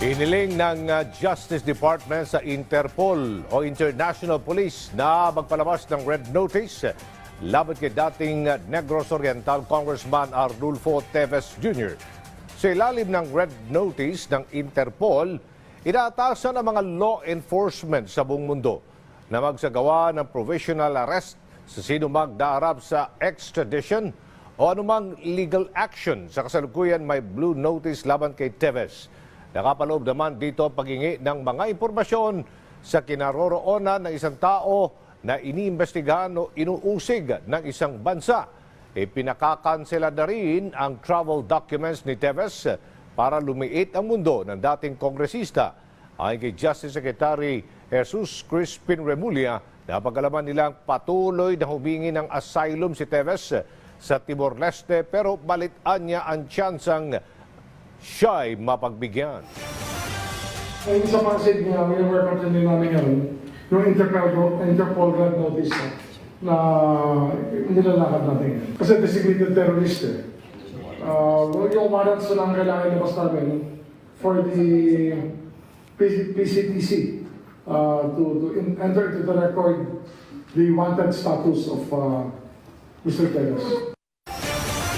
Iniling ng uh, Justice Department sa Interpol o International Police na magpalabas ng red notice laban kay dating uh, Negros Oriental Congressman Arnulfo Teves Jr. Sa ilalim ng red notice ng Interpol, inaatasan ang mga law enforcement sa buong mundo na magsagawa ng provisional arrest sa sino magdaarap sa extradition o anumang legal action sa kasalukuyan may blue notice laban kay Teves. Nakapaloob naman dito ang paghingi ng mga impormasyon sa kinaroroonan ng isang tao na iniimbestigahan o inuusig ng isang bansa. Ipinakakansela na rin ang travel documents ni Teves para lumiit ang mundo ng dating kongresista. Ayon kay Justice Secretary Jesus Crispin Remulla, napagalaman nilang patuloy na humingi ng asylum si Teves sa Timor-Leste pero balitaan niya ang tsansang siya'y mapagbigyan. Ang isa pa kasi niya, whenever content din namin yun, yung Interpol, Interpol Red Notice na nilalakad natin. Kasi designated terrorist eh. Uh, yung warrants na lang kailangan ilabas namin for the PC- PCTC uh, to, to in- enter into the record the wanted status of uh, Mr. Perez.